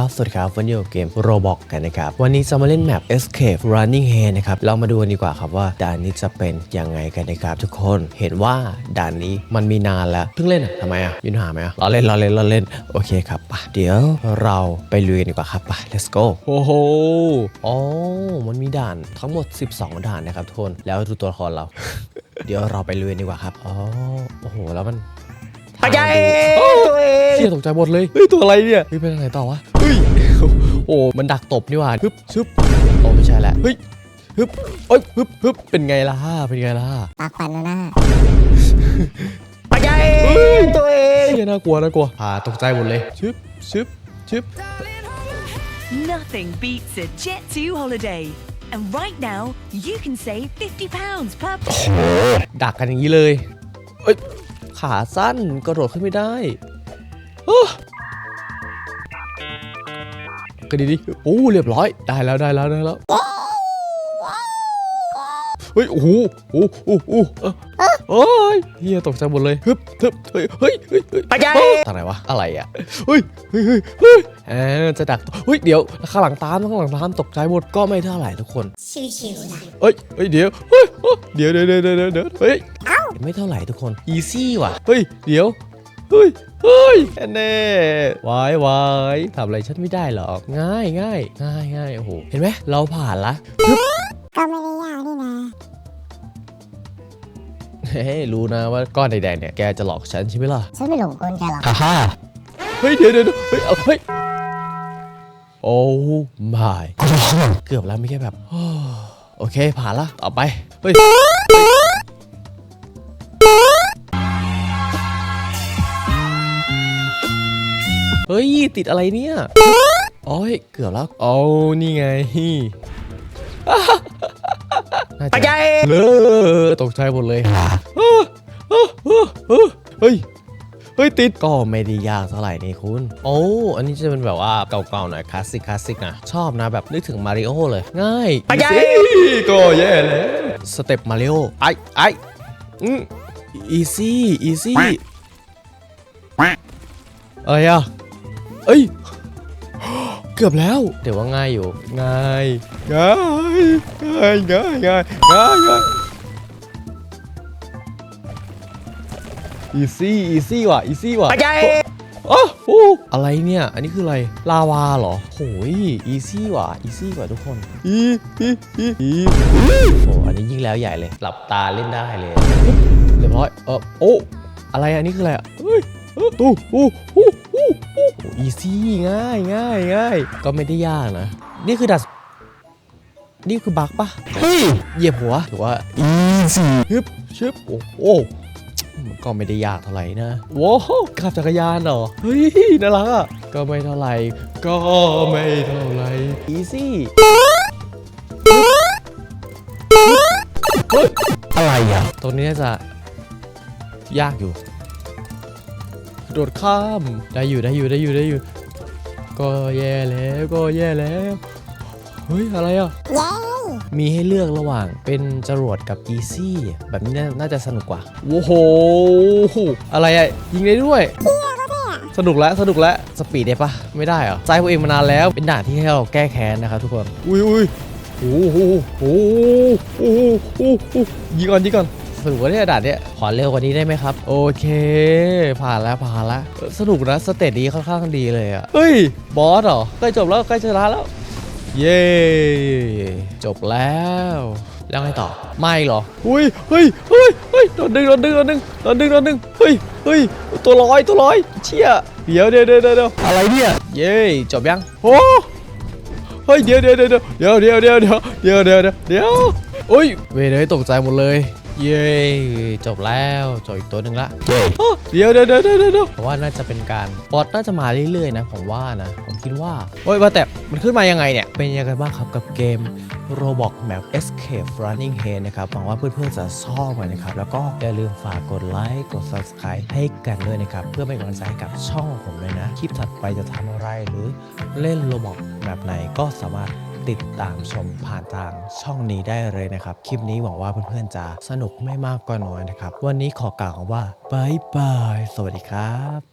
ครับ สวัสดีครับ วันนี้อยู่กับเกม Roblox กันนะครับ วันนี้จะมาเล่นแมป Escape Running Hand นะครับ เรามาดูกันดีกว่าครับว่าด่านนี้จะเป็นยังไงกันนะครับทุกคน เห็นว่าด่านนี้มันมีนานแล้ว เพิ่งเล่นอะทำไมอะยืนหาไหมอะเราเล่นเราเล่นเราเล่น โอเคครับไปเดี๋ยวเราไปลุยกันดีกว่าครับไป let's go โอ้โหอ๋อมันมีด่านทั้งหมด 12 ด่านนะครับทุกคน แล้วดูตัวละครเรา เดี๋ยวเราไปลุยกันดีกว่าครับ อ๋อ โอ้โห แล้วมัน ปัจจัยโอ้ตัวเองเชี่ยตกใจหมดเลยเฮ้ยตัวอะไรเนี่ยเฮ้ยเป็นอะไรต่อวะเฮ้ยโอ้มันดักตบนี่หว่าฮึบชึบโอ้ไม่ใช่แหละเฮ้ยฮึบเอ้ยฮึบฮึบเป็นไงล่ะเป็นไงล่ะปากฟันนะหน้าปัจจัยตัวเองเชี่ยน่ากลัวน่ากลัวผ่าตกใจหมดเลยชึบชึบชึบ Nothing beats a Jet 2 holiday. And right now, you can save £50 per ดักกันอย่างนี้เลยเอ้ย ขาสั้นกระโดดขึ้นไม่ได้ก็ดีดิโอ้เรียบร้อย ได้แล้วได้แล้วได้แล้ว เฮ้ย โอ้โหโอ้โหโอ้โหเอ้อเอ้ยเฮียตกใจหมดเลยฮึบฮึบเฮ้ยเฮ้ยเฮ้ยเฮ้ยปัจจัยทางไหนวะ อะไรอะ เฮ้ยเฮ้ยเฮ้ยเฮ้ยแอจะดัก เฮ้ย เดี๋ยว ข้างหลังตาม ข้างหลังตาม ตกใจหมด ก็ไม่เท่าไหร่ทุกคน ชิวๆนะเอ้ยเฮ้ย เดี๋ยวเฮ้ยเฮ้ย เดี๋ยวเดี๋ยวเดี๋ยวเดี๋ยวเดี๋ยวเฮ้ย ไม่เท่าไหร่ทุกคนอีซี่ว่ะ เฮ้ย เดี๋ยว เฮ้ย เฮ้ยแน่วายวายทำอะไรฉันไม่ได้หรอก ง่ายง่ายง่ายง่ายโอ้โห เห็นไหมเราผ่านละก็ไม่ได้ยากนี่นะเฮ้ยรู้นะว่าก้อนแดงๆเนี่ยแกจะหลอกฉันใช่ไหมล่ะ ฉันไม่หลงกลแกหรอกฮ่าฮ่าเฮ้ยเดี๋ยวเดี๋ยวเดี๋ยวเฮ้ยเอาเฮ้ยโอ้ไม่เกือบแล้วไม่แค่แบบ โอเคผ่านละต่อไป เฮ้ย เฮ้ย ติดอะไรเนี่ยโอ้ยเกือบแล้วโอ้นี่ไงน่าปัจจะจัยเลอตกใจหมดเลยเฮ้ยเฮ้ยติดก็ไม่ได้ยากเท่าไหร่นี่คุณ โอ้อันนี้จะเป็นแบบว่าเก่าๆหน่อยคลาสสิกคลาสสิกนะชอบนะแบบนึกถึงมาริโอเลย ง่ายปัจจัยก็แย่แล้วสเต็ปมาริโอไอไออืมอีซี่อีซี่อะไรอะ เอ้ย เกือบแล้ว เดี๋ยวว่าง่ายอยู่ ง่ายง่ายง่ายง่ายง่ายง่ายง่ายอีซี่อีซี่ว่ะอีซี่ว่ะปัจจัยโอ้โหอะไรเนี่ย อันนี้คืออะไร ลาวาเหรอโหยอีซี่ว่ะอีซี่กว่าทุกคน อีอีอีอีโอ้อันนี้ยิ่งแล้วใหญ่เลย หลับตาเล่นได้เลย เรียบร้อย เออโอ้ อะไรอันนี้คืออะไรอะเฮ้ยเออตู้อู้อู้ อู้อู้อีซี่ง่ายง่ายง่ายก็ไม่ได้ยากนะ นี่คือดัดนี่คือบั๊กปะเฮ้ยเหยียบหัวหรือว่าอีซี่ฮึบชึบโอ้โหมันก็ไม่ได้ยากเท่าไหร่นะโว้าวขับจักรยานเหรอ เฮ้ย น่ารักอะ ก็ไม่เท่าไหร่ ก็ไม่เท่าไหร่อีซี่เฮ้ยอะไรอะตรงนี้น่าจะยากอยู่กระ โดดข้ามได้อยู่ได้อยู่ได้อยู่ได้อยู่ ก็แย่แล้วก็แย่แล้วเฮ้ยอะไรอะเย้มีให้เลือกระหว่างเป็นจรวดกับ Easy แบบนี้น่าน่าจะสนุกกว่าโอ้โหอะไรอะยิงได้ด้วยสนุกแล้วสนุกแล้วสปีดได้ปะไม่ได้เหรอใจพวกเองมานานแล้วเป็นด่านที่ให้เราแก้แค้นนะครับทุกคนอุ้ยอุ้ยโอ้โหโอ้โหโอ้โหโอ้โหยิงก่อนยิงก่อน สนุกกว่าเนี่ยด่านเนี้ยขอเร็วกว่านี้ได้ไหมครับ โอเค ผ่านแล้วผ่านแล้วเออสนุกนะสเตจนี้ค่อนข้างดีเลยอะเฮ้ยบอสเหรอใกล้จบแล้วใกล้ชนะแล้ว เย้จบแล้วแล้วไงต่อไม่เหรออุ้ยเฮ้ยเฮ้ยเฮ้ยโดนดึงโดนดึงโดนดึงโดนดึงโดนดึงเฮ้ยเฮ้ยตัวลอยตัวลอยเชี่ยเดี๋ยวเดี๋ยวเดี๋ยวเดี๋ยวอะไรเนี่ยเย้จบยังโอ้เฮ้ยเดี๋ยวเดี๋ยวเดี๋ยวเดี๋ยวเดี๋ยวเดี๋ยวเดี๋ยวเดี๋ยวเดี๋ยวเดี๋ยวเดี๋ยวโอ้ยเวยเลยตกใจหมดเลย เย้จบแล้วจบอีกตัวหนึ่งละเย้เดี๋ยวเดี๋ยวเดี๋ยวเดี๋ยวเดี๋ยวผมว่าน่าจะเป็นการบอสน่าจะมาเรื่อยๆนะผมว่านะ ผมคิดว่าโอ้ยว่าแต่มันขึ้นมายังไงเนี่ย เป็นยังไงบ้างครับกับเกม Roblox Map Escape Running Hand นะครับหวังว่าเพื่อนๆจะชอบกันนะครับ แล้วก็อย่าลืมฝากกดไลค์กด Subscribe ให้กันด้วยนะครับ เพื่อเป็นกำลังใจให้กับช่องของผมเลยนะ คลิปถัดไปจะทำอะไรหรือเล่น Roblox แบบไหนก็สามารถ ติดตามชมผ่านทางช่องนี้ได้เลยนะครับ คลิปนี้หวังว่าเพื่อนๆจะสนุกไม่มากก็น้อยนะครับ วันนี้ขอกล่าวว่าบายบาย สวัสดีครับ